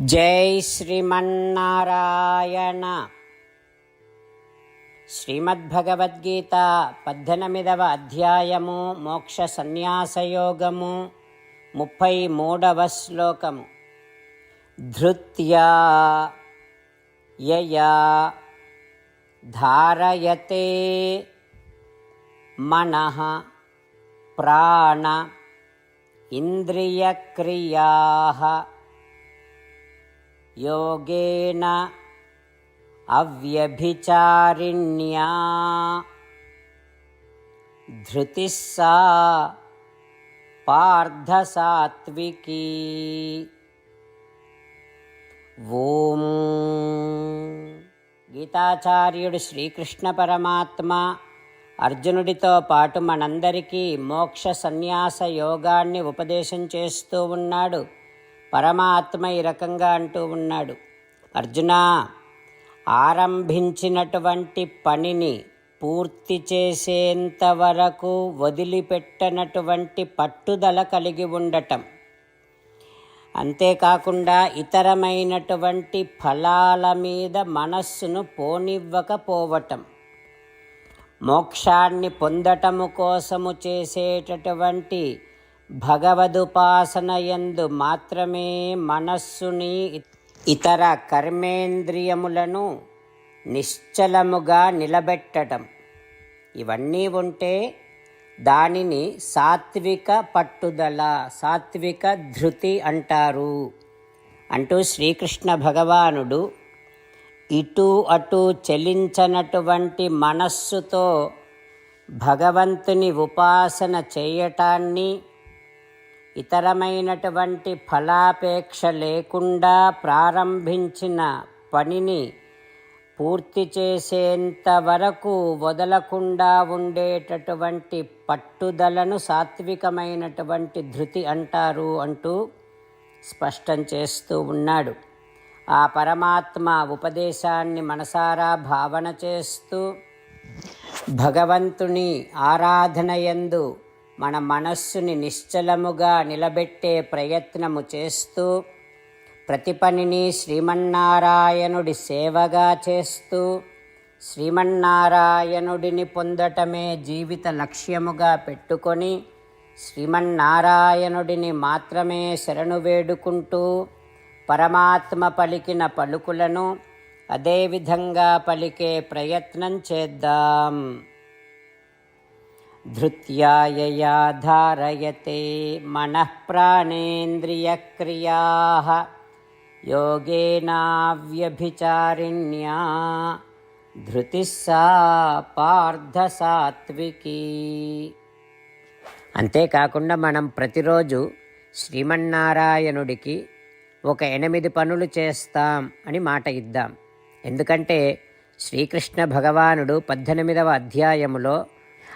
జై శ్రీమన్నారాయణ. శ్రీమద్భగవద్గీత పద్దెనిమిదవ అధ్యాయము మోక్ష సన్యాసయోగము ముప్పై మూడవ శ్లోకము. ధృత్యా యయా ధారయతే మన ప్రాణ ఇంద్రియక్రియా योगेन अव्यभिचारिण्या धृतिः सा पार्थसात्विकी ఓం గీతాచార్యుడు శ్రీకృష్ణ పరమాత్మ అర్జునుడితో పాటు మనందరికీ మోక్ష సన్యాస యోగాన్ని ఉపదేశం చేస్తూ ఉన్నాడు పరమాత్మ ఈ రకంగా అంటూ ఉన్నాడు. అర్జున ఆరంభించినటువంటి పనిని పూర్తి చేసేంత వరకు వదిలిపెట్టనటువంటి పట్టుదల కలిగి ఉండటం. అంతేకాకుండా ఇతరమైనటువంటి ఫలాల మీద మనస్సును పోనివ్వకపోవటం. మోక్షాన్ని పొందటము కోసము చేసేటటువంటి భగవదుపాసన యందు మాత్రమే మనస్సుని ఇతర కర్మేంద్రియములను నిశ్చలముగా నిలబెట్టడం. ఇవన్నీ ఉంటే దానిని సాత్విక పట్టుదల సాత్విక ధృతి అంటారు. అంటూ శ్రీకృష్ణ భగవానుడు ఇటు అటు చెలించనటువంటి మనస్సుతో భగవంతుని ఉపాసన చేయటాన్ని ఇతరమైనటువంటి ఫలాపేక్ష లేకుండా ప్రారంభించిన పనిని పూర్తి చేసేంత వరకు వదలకుండా ఉండేటటువంటి పట్టుదలను సాత్వికమైనటువంటి ధృతి అంటారు అంటూ స్పష్టం చేస్తూ ఉన్నాడు. ఆ పరమాత్మ ఉపదేశాన్ని మనసారా భావన చేస్తూ భగవంతుని ఆరాధనయందు మన మనస్సుని నిశ్చలముగా నిలబెట్టే ప్రయత్నము చేస్తూ ప్రతి పనిని శ్రీమన్నారాయణుడి సేవగా చేస్తూ శ్రీమన్నారాయణుడిని పొందటమే జీవిత లక్ష్యముగా పెట్టుకొని శ్రీమన్నారాయణుడిని మాత్రమే శరణు వేడుకుంటూ పరమాత్మ పలికిన పలుకులను అదేవిధంగా పలికే ప్రయత్నం చేద్దాం. ధృత్యాయయా ధారయతే మనః ప్రాణేంద్రియక్రియా యోగేనావ్యభిచారిణ్యా ధృతిస్సా సా పార్థసాత్వికీ అంతేకాకుండా మనం ప్రతిరోజు శ్రీమన్నారాయణుడికి ఒక ఎనిమిది పనులు చేస్తాం అని మాట ఇద్దాం. ఎందుకంటే శ్రీకృష్ణ భగవానుడు పద్దెనిమిదవ అధ్యాయములో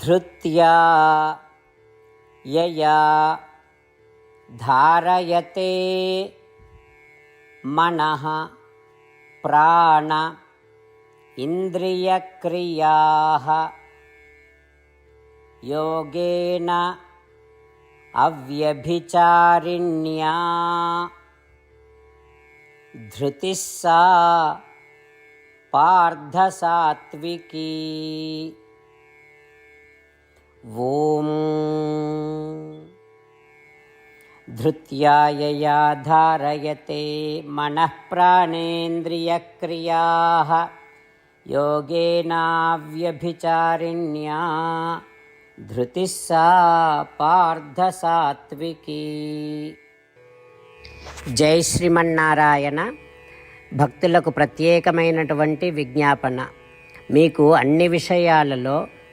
धृत्या यया धारयते मनः प्राण इन्द्रियक्रियाः। योगेन अव्यभिचारिण्या। धृतिः सा पार्थसात्विकी ॐ धृत्या यया धारयते मनः प्राणेन्द्रियक्रियाः योगेनाव्यभिचारिण्या ధృతి సా పార్థసాత్వికీ జై శ్రీమన్నారాయణ భక్తులకు ప్రత్యేకమైనటువంటి విజ్ఞాపన మీకు అన్ని విషయాలలో